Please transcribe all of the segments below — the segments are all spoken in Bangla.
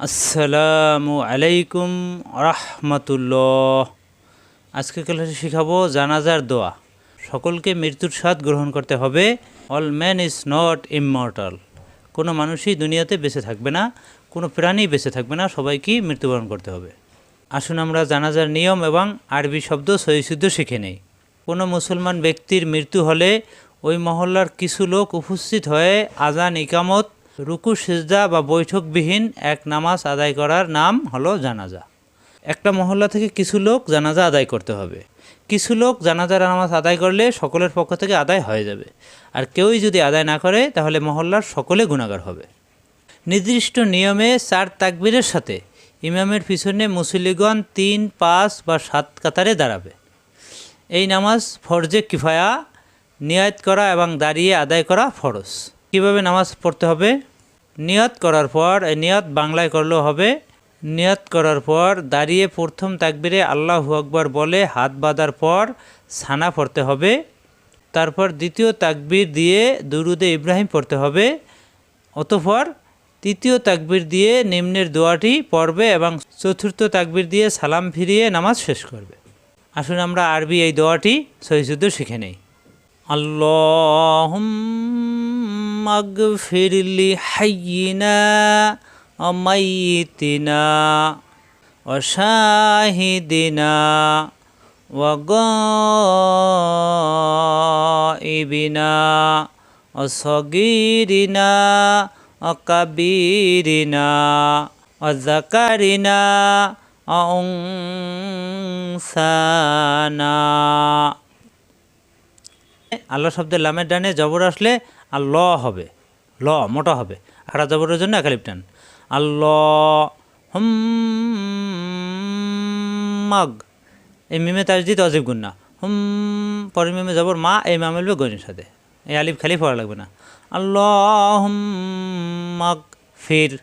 আসসালামু আলাইকুম রহমতুল্লাহ। আজকে ক্লাসে শিখাবো? জানাজার দোয়া। সকলকে মৃত্যুর স্বাদ গ্রহণ করতে হবে। All man is not immortal কোনো মানুষই দুনিয়াতে বেঁচে থাকবে না, কোনো প্রাণী বেঁচে থাকবে না সবাইকেই মৃত্যুবরণ করতে হবে। আসুন আমরা জানাজার নিয়ম এবং আরবি শব্দ সহিশুদ্ধ শিখে নেই। কোনো মুসলমান ব্যক্তির মৃত্যু হলে ওই মহল্লার কিছু লোক উপস্থিত হয়ে আজান ইকামত রুকু, সেজদা বা বৈঠকবিহীন এক নামাজ আদায় করার নাম হলো জানাজা। একটা মহল্লা থেকে কিছু লোক জানাজা আদায় করতে হবে। কিছু লোক জানাজার নামাজ আদায় করলে সকলের পক্ষ থেকে আদায় হয়ে যাবে। আর কেউই যদি আদায় না করে, তাহলে মহল্লার সকলে গুণাগার হবে। নির্দিষ্ট নিয়মে চার তাকবীরের সাথে ইমামের পিছনে মুসলিগণ তিন, পাঁচ বা সাত কাতারে দাঁড়াবে। এই নামাজ ফরজে কিফায়া, নিয়ায়ত করা এবং দাঁড়িয়ে আদায় করা ফরজ। কীভাবে নামাজ পড়তে হবে? নিয়ত করার পর নিয়ত বাংলায় করলেও হবে। নিয়ত করার পর, দাঁড়িয়ে প্রথম তাকবিরে আল্লাহ আকবর বলে হাত বাঁধার পর ছানা পড়তে হবে। তারপর দ্বিতীয় তাকবির দিয়ে দুরুদে ইব্রাহিম পড়তে হবে। অতঃপর তৃতীয় তাকবির দিয়ে নিম্নের দোয়াটি পড়বে এবং চতুর্থ তাকবির দিয়ে সালাম ফিরিয়ে নামাজ শেষ করবে। আসুন আমরা আরবি এই দোয়াটি সহিষুদ্ধ শিখে নেই। আল্লাহ اغفر لحينا وميتنا وشاهدنا وغائبنا وصغيرنا وكبيرنا وذكرنا وأنثانا আল্লাহ শব্দের লামের ডানে জবর আসলে আর ল হবে। ল, মোটা হবে। খাড়া জবরের জন্য একালিপ টান। আল্লাহ হুম মাগ এই মিমে তাজদিদ অজিব গুন্না হুম, পরের মিমে জবর মা, এই মা মিলবে গনির সাথে। এই আলিফ খালি পড়া লাগবে না। আল্লাহ মাগ ফির।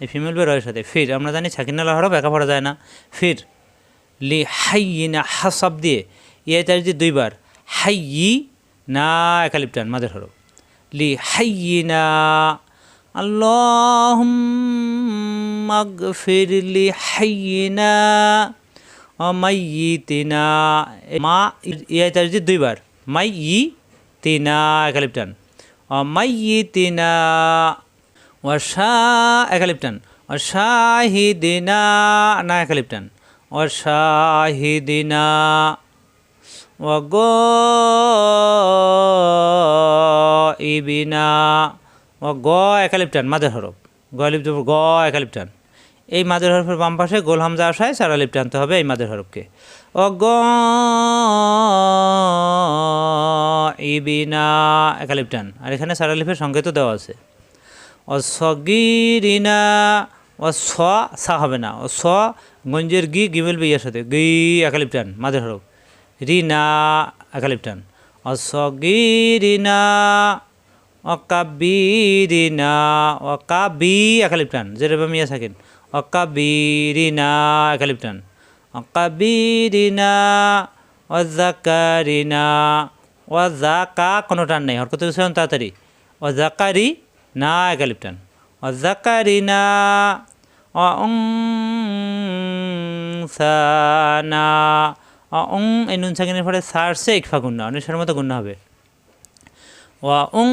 এই ফিমেল রয়ের সাথে। ফির, আমরা জানি ছাকিনালা হরফ একা পড়া যায় না। ফির। লি হাই হাইয়িনা হাসাব দিয়ে। ইয়ে তাজদিদ দুইবার। হাইয়ি না, একালিপটান, মাদের হরফ। লি হাইনা আল্লাহ মাগফির লি ই তিনা মা ইয়ে তার দুইবার। মাই ই তিনা একালিপটান অমাইয়িতিনা অশা একালিপটান। অশাহিদিনা না, একালিপটান। অশাহিদিনা ইবিনা ও গ একালিপটান মাদের হরফ। গ লিপ গ একালিপটান। এই মাদের হরফের বাম পাশে গোল হামজা আসায় সারা লিপ টানতে হবে এই মাদের হরফকে। ও গ ইবিনা একালিপটান। আর এখানে সারা লিপের সংকেত দেওয়া আছে। ও সগিরিনা ও স সা হবে না। ও স গঞ্জের গি গিমেল বিয়ের সাথে। গি, একালিপটান মাদের হরফ। রিনা একালিপটান অসগিরিনা অকাবিরিনা অকাবি একালিপটান যেরকম মিয়া থাকেন অকাবিরিনা একালিপটান অকাবিরিনা অজাকারিনা, অজাকা, কোনো টান নেই। হরকত উচ্চারণ তাড়াতাড়ি। অজাকারি না একালিপটান অজাকারিনা অংসানা অং এই নুন সাকিনের ফলে সারসে ইকফা গুন্না অনুসার মতো গুন্না হবে ওয়া উং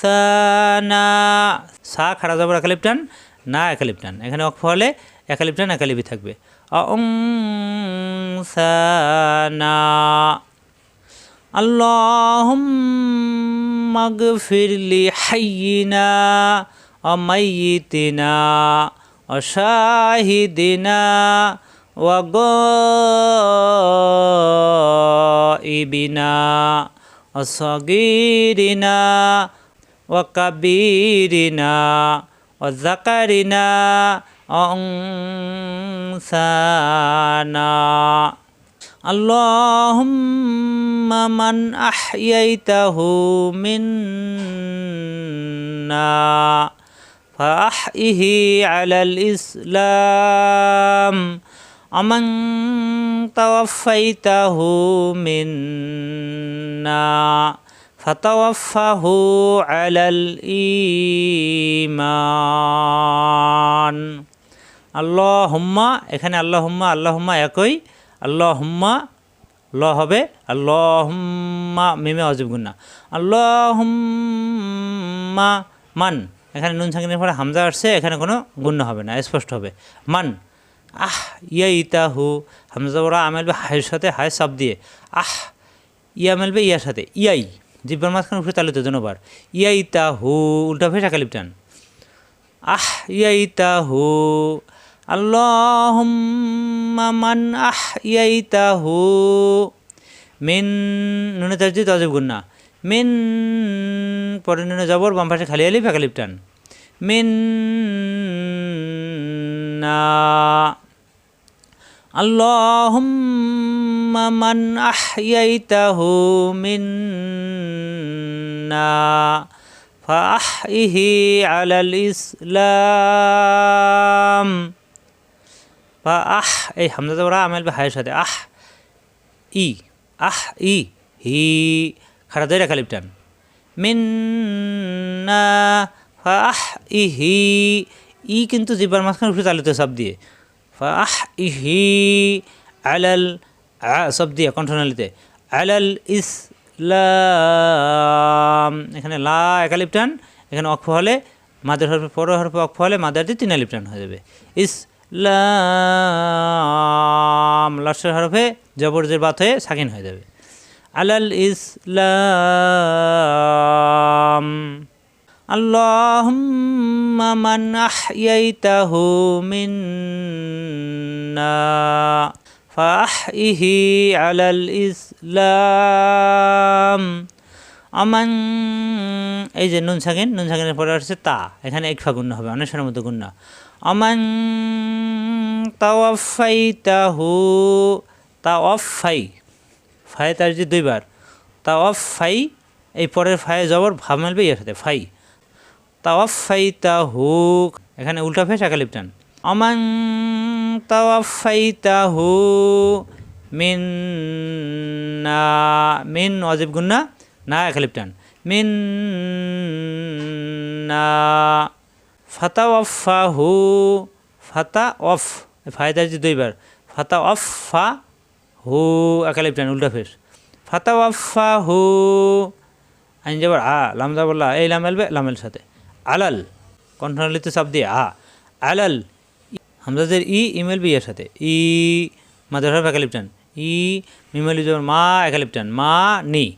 সানা সা খাড়া যাবার একালিপটান না একালিপটান এখানে অক্ষ হলে একালিপটান একালিপি থাকবে অং সানা اللهم اغفر لحينا وميتنا وشاهدنا وغائبنا وصغيرنا وكبيرنا وذكرنا وأنثانا اللهم من أحييته منا فأحيه على الإسلام ومن توفيته منا فتوفه على الإيمان আল্লাহ হুম্মা এখানে আল্লাহ হুম্মা আল্লাহ হুম্মা একই আল্লাহ হুম্মা ল হবে আল্লাহ হুম্মা মিমে অজীব গুন্না আল্লাহ হুম্মা মান এখানে নুন সাকিনের পরে হামজা আসছে এখানে কোনো গুণ্য হবে না স্পষ্ট হবে মান আহ ইয়া ইতা হু। হামজা ওরা আমেলবে হায়ের সাথে হায় সাপ দিয়ে। আহ, ইয়া মেলবে ইয়ার সাথে। ইয়াই, জিব্বার মাঝখানে উপরে তালিত জনবার। ইয়া ইতা হু, উল্টা ফেসা কালিপটান আহ ইয়া ইতা হু। আল্লাহুম্মা মান আহ ইয়া ইতা হু। মিন নুনে তার জিত অজীব গুন্না। মিন পরে নুনে জবর বাম পাশে খালি আলি ফেকা মিন না। اللهم من أحييته منا فأحيه على الإسلام فأح এই হামজা ওরা আমেল বে হায়ের সাথে আহ ই আহ ই হি খাড়া দই রেখা লিপটান মিন্না ফাহ ইহি ই কিন্তু জিব্বার মাঝখানে উঠে চালিত সব দিয়ে ফাহ ইহি আলাল সব দিয়ে কণ্ঠনালিতে। আলাল ইসলাম। এখানে লা একালিপটান এখানে অক্ষ হলে মাদের হরফে, পর হরফে অক্ষ হলে মাদার দিয়ে তিন আলিপটান হয়ে যাবে। ইসলাম লাস্টের হরফে জবরজের বাত হয়ে সাকিন হয়ে যাবে। আলাল ইসলাম। اللهم من أحييته منا فأحيه على الإسلام আমান এই যে নুন সাকিন নুন সাকিনের পরে আসছে তা এখানে এক ফাগুন্য হবে অনেক মতো গুণ্য আমান তাওয়াফাই তাহু তা অফ ফাই ফাই তার যে দুইবার তা অফ ফাই এই পরের ফাই জবর ভাব মেলবে এর সাথে ফাই তাওয়াফাইতাহু। এখানে উল্টা ফেস একালিপটান অমান তাওয়াফাইতাহু মিন না মিন অজিব গুন্না না একালিপটান মিন না ফাতাওয়াফাহু ফাতা অফ ফায়দার যে দুইবার। ফাতা অফ ফা হু একালিপটান উল্টা ফেস ফাতাওয়াফাহু, আইন যাবার আ, লাম যাবল্লা এই লামেলবে লামেল সাথে। আলাল, কণ্ঠনালিত চাপ দিয়ে আ আলাল হামজাদের ই, ইমেল বি সাথে, ই মাদার হরফ একালিপটান, ই, মিমেল মা, একালিপটান, মা, নি,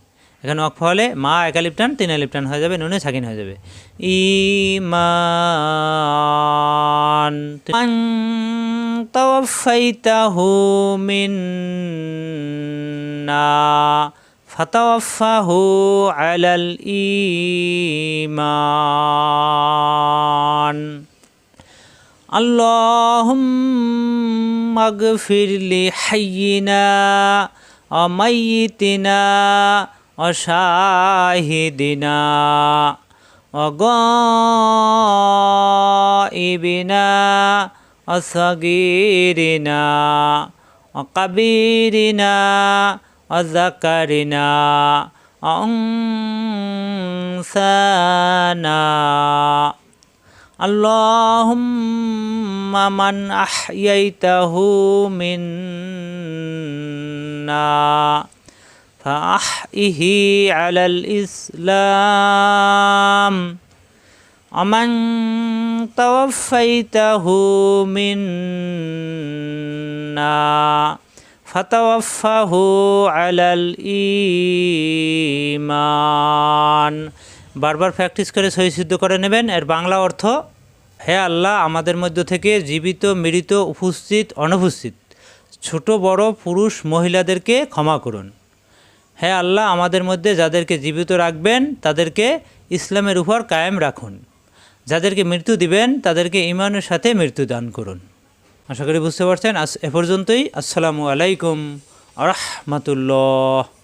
এখানে অক্ষ হলে মা, একালিপটান, তিন এলিপটান হয়ে যাবে, নুনে সাকিন হয়ে যাবে ই মান তাওয়াফাইতাহু মিন্না فتوفه على الإيمان اللهم اغفر لحينا وميتنا وشاهدنا وغائبنا وصغيرنا وكبيرنا وذكرنا أنثانا اللهم من أحييته منا فأحيه على الإسلام ومن توفيته منا ফাতাওয়াফাহু আলাল ইমান বারবার প্র্যাকটিস করে সহি সিদ্ধ করে নেবেন। এর বাংলা অর্থ, হে আল্লাহ, আমাদের মধ্য থেকে জীবিত, মৃত, উপস্থিত, অনুপস্থিত ছোট, বড়, পুরুষ, মহিলাদেরকে ক্ষমা করুন। হে আল্লাহ, আমাদের মধ্যে যাদেরকে জীবিত রাখবেন, তাদেরকে ইসলামের উপর কায়েম রাখুন। যাদেরকে মৃত্যু দিবেন, তাদেরকে ইমানের সাথে মৃত্যু দান করুন। আশা করি বুঝতে পারছেন। আজ এ পর্যন্তই। আসসালামু আলাইকুম আরহামাতুল্লাহ।